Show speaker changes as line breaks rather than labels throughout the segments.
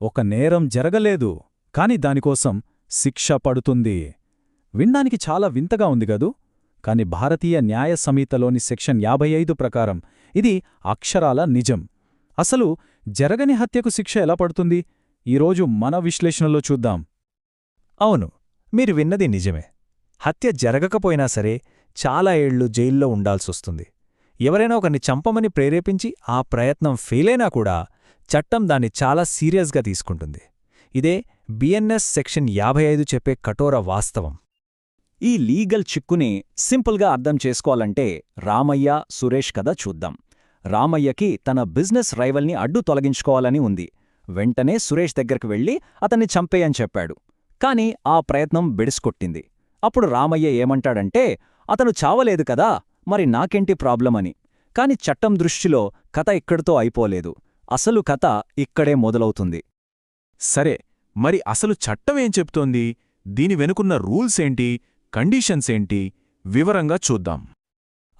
ఒక నేరం జరగలేదు కాని దానికోసం శిక్ష పడుతుంది. వినడానికి చాలా వింతగా ఉంది గదూ కాని భారతీయ న్యాయ సంహితలోని సెక్షన్ యాభై ఐదు ప్రకారం ఇది అక్షరాల నిజం. అసలు జరగని హత్యకు శిక్ష ఎలా పడుతుంది? ఈరోజు మన విశ్లేషణలో చూద్దాం.
అవును మీరు విన్నది నిజమే. హత్య జరగకపోయినా సరే చాలా ఏళ్ళు జైల్లో ఉండాల్సొస్తుంది. ఎవరైనా ఒకరిని చంపమని ప్రేరేపించి ఆ ప్రయత్నం ఫెయిలైనా కూడా చట్టం దాన్ని చాలా సీరియస్గా తీసుకుంటుంది. ఇదే బిఎన్ఎస్ సెక్షన్ యాభై ఐదు చెప్పే కఠోర వాస్తవం.
ఈ లీగల్ చిక్కుని సింపుల్గా అర్థం చేసుకోవాలంటే రామయ్య సురేష్ కథ చూద్దాం. రామయ్యకి తన బిజినెస్ రైవల్ని అడ్డు తొలగించుకోవాలని ఉంది. వెంటనే సురేష్ దగ్గరికి వెళ్ళి అతన్ని చంపేయని చెప్పాడు. కాని ఆ ప్రయత్నం బిడిసికొట్టింది అప్పుడు రామయ్య ఏమంటాడంటే అతను చావలేదు కదా మరి నాకేంటి ప్రాబ్లమని? కాని చట్టం దృష్టిలో కథ ఇక్కడితో అయిపోలేదు. అసలు కథ ఇక్కడే మొదలవుతుంది.
సరే మరి అసలు చట్టమేం చెప్తోంది? దీని వెనుకున్న రూల్స్ ఏంటి? కండీషన్స్ ఏంటి? వివరంగా చూద్దాం.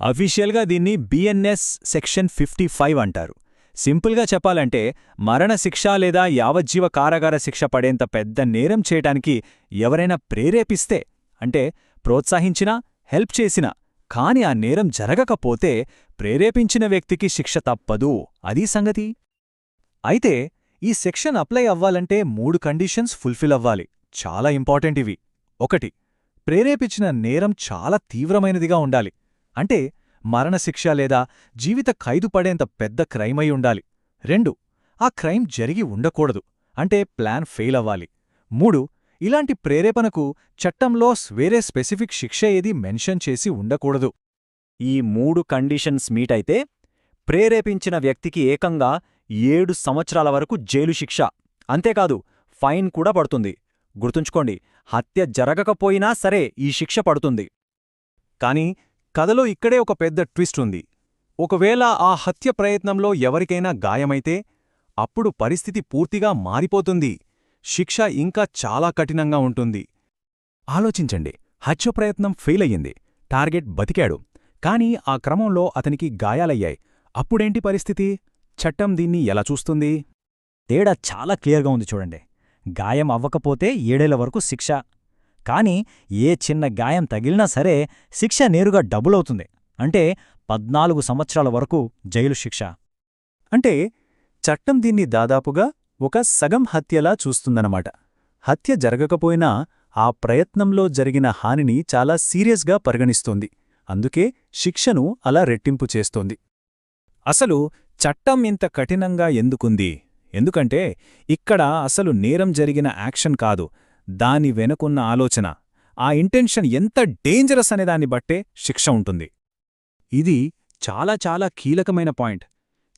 అఫీషియల్గా దీన్ని బిఎన్ఎస్ సెక్షన్ ఫిఫ్టీ ఫైవ్ అంటారు. సింపుల్గా చెప్పాలంటే మరణశిక్ష లేదా యావజ్జీవ కారాగార శిక్ష పడేంత పెద్ద నేరం చేయటానికి ఎవరైనా ప్రేరేపిస్తే అంటే ప్రోత్సహించినా హెల్ప్ చేసినా కాని ఆ నేరం జరగకపోతే ప్రేరేపించిన వ్యక్తికి శిక్ష తప్పదు. అదీ సంగతి? అయితే ఈ సెక్షన్ అప్లై అవ్వాలంటే మూడు కండిషన్స్ ఫుల్ఫిల్ అవ్వాలి. చాలా ఇంపార్టెంట్ ఇవి. ఒకటి ప్రేరేపించిన నేరం చాలా తీవ్రమైనదిగా ఉండాలి. అంటే మరణశిక్ష లేదా జీవిత ఖైదు పడేంత పెద్ద క్రైమ్ అయి ఉండాలి. రెండు ఆ క్రైమ్ జరిగి ఉండకూడదు. అంటే ప్లాన్ ఫెయిల్ అవ్వాలి. మూడు ఇలాంటి ప్రేరేపణకు చట్టంలో వేరే స్పెసిఫిక్ శిక్ష ఏది మెన్షన్ చేసి ఉండకూడదు.
ఈ మూడు కండిషన్స్ మీట్ అయితే ప్రేరేపించిన వ్యక్తికి ఏకంగా ఏడు సంవత్సరాల వరకు జైలు శిక్ష. అంతేకాదు ఫైన్ కూడా పడుతుంది. గుర్తుంచుకోండి హత్య జరగకపోయినా సరే ఈ శిక్ష పడుతుంది.
కాని కథలో ఇక్కడే ఒక పెద్ద ట్విస్ట్ ఉంది. ఒకవేళ ఆ హత్య ప్రయత్నంలో ఎవరికైనా గాయమైతే అప్పుడు పరిస్థితి పూర్తిగా మారిపోతుంది. శిక్ష ఇంకా చాలా కఠినంగా ఉంటుంది.
ఆలోచించండి హత్య ప్రయత్నం ఫెయిల్ అయ్యింది టార్గెట్ బతికాడు. కానీ ఆ క్రమంలో అతనికి గాయాలయ్యాయి. అప్పుడేంటి పరిస్థితి? చట్టం దీన్ని ఎలా చూస్తుంది?
తేడా చాలా క్లియర్గా ఉంది చూడండి. గాయం అవ్వకపోతే ఏడేళ్ళ వరకు శిక్ష. కాని ఏ చిన్న గాయం తగిలినా సరే శిక్ష నేరుగా డబులవుతుంది అంటే పద్నాలుగు సంవత్సరాల వరకు జైలు శిక్ష.
అంటే చట్టం దీన్ని దాదాపుగా ఒక సగం హత్యలా చూస్తుందన్నమాట. హత్య జరగకపోయినా ఆ ప్రయత్నంలో జరిగిన హానిని చాలా సీరియస్గా పరిగణిస్తోంది. అందుకే శిక్షను అలా రెట్టింపు చేస్తోంది. అసలు చట్టం ఇంత కఠినంగా ఎందుకుంది? ఎందుకంటే ఇక్కడ అసలు నేరం జరిగిన యాక్షన్ కాదు దాని వెనుకున్న ఆలోచన. ఆ ఇంటెన్షన్ ఎంత డేంజరస్ అనేదాన్ని బట్టే శిక్ష ఉంటుంది. ఇది చాలా చాలా కీలకమైన పాయింట్.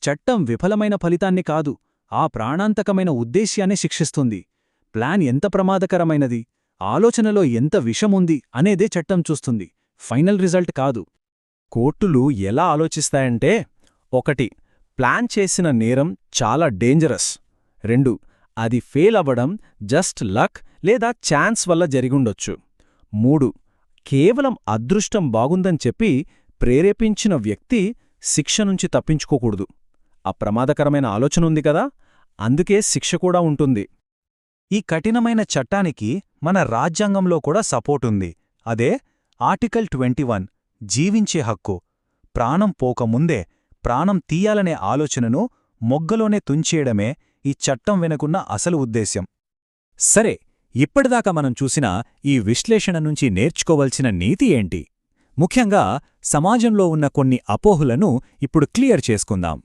చట్టం విఫలమైన ఫలితాన్ని కాదు ఆ ప్రాణాంతకమైన ఉద్దేశ్యాన్ని శిక్షిస్తుంది. ప్లాన్ ఎంత ప్రమాదకరమైనది ఆలోచనలో ఎంత విషముంది అనేదే చట్టం చూస్తుంది. ఫైనల్ రిజల్ట్ కాదు. కోర్టులు ఎలా ఆలోచిస్తాయంటే ఒకటి ప్లాన్ చేసిన నేరం చాలా డేంజరస్. రెండు అది ఫెయిల్ అవ్వడం జస్ట్ లక్ లేదా ఛాన్స్ వల్ల జరిగుండొచ్చు. మూడు కేవలం అదృష్టం బాగుందని చెప్పి ప్రేరేపించిన వ్యక్తి శిక్ష నుంచి తప్పించుకోకూడదు. అప్రమాదకరమైన ఆలోచన ఉంది కదా? అందుకే శిక్ష కూడా ఉంటుంది. ఈ కఠినమైన చట్టానికి మన రాజ్యాంగంలో కూడా సపోర్టుంది అదే ఆర్టికల్ ట్వంటీ జీవించే హక్కు. ప్రాణం పోకముందే ప్రాణం తీయాలనే ఆలోచనను మొగ్గలోనే తుంచేయడమే ఈ చట్టం వెనుకున్న అసలు ఉద్దేశ్యం. సరే ఇప్పటిదాకా మనం చూసిన ఈ విశ్లేషణ నుంచి నేర్చుకోవలసిన నీతి ఏంటి? ముఖ్యంగా సమాజంలో ఉన్న కొన్ని అపోహలను ఇప్పుడు క్లియర్ చేసుకుందాం.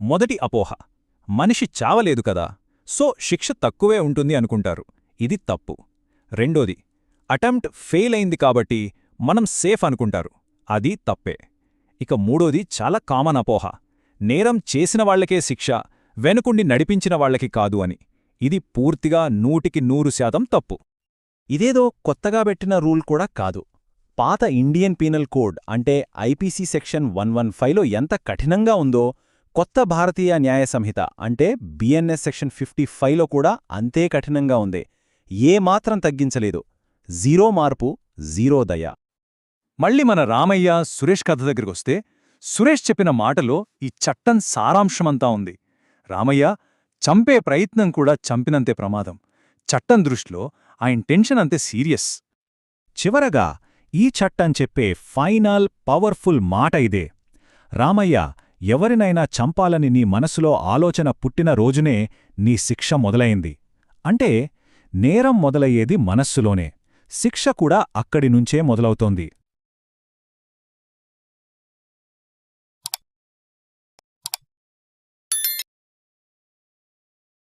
మొదటి అపోహ మనిషి చావలేదు కదా సో శిక్ష తక్కువే ఉంటుంది అనుకుంటారు. ఇది తప్పు. రెండోది అటెంప్ట్ ఫెయిల్ అయింది కాబట్టి మనం సేఫ్ అనుకుంటారు. అది తప్పే. ఇక మూడోది చాలా కామన్ అపోహ. నేరం చేసిన వాళ్ళకే శిక్ష వెనుకుండి నడిపించిన వాళ్ళకి కాదు అని. ఇది పూర్తిగా నూటికి నూరు శాతం తప్పు. ఇదేదో కొత్తగా పెట్టిన రూల్ కూడా కాదు. పాత ఇండియన్ పీనల్ కోడ్ అంటే ఐపీసీ సెక్షన్ వన్ వన్ ఫైవ్లో ఎంత కఠినంగా ఉందో కొత్త భారతీయ న్యాయ సంహిత అంటే బిఎన్ఎస్ సెక్షన్ ఫిఫ్టీ ఫైవ్లో కూడా అంతే కఠినంగా ఉంది. ఏమాత్రం తగ్గించలేదు. జీరో మార్పు జీరో దయ. మళ్ళీ మన రామయ్య సురేష్ కథ దగ్గరికొస్తే సురేష్ చెప్పిన మాటలో ఈ చట్టం సారాంశమంతా ఉంది. రామయ్య
చంపే ప్రయత్నం కూడా చంపినంతే ప్రమాదం. చట్టం దృష్టిలో ఆయన టెన్షన్ అంతే సీరియస్.
చివరగా ఈ చట్టం చెప్పే ఫైనల్ పవర్ఫుల్ మాట ఇదే. రామయ్య ఎవరినైనా చంపాలని నీ మనసులో ఆలోచన పుట్టిన రోజునే నీ శిక్ష మొదలైంది. అంటే నేరం మొదలయ్యేది మనస్సులోనే. శిక్ష కూడా అక్కడి నుంచే మొదలవుతోంది.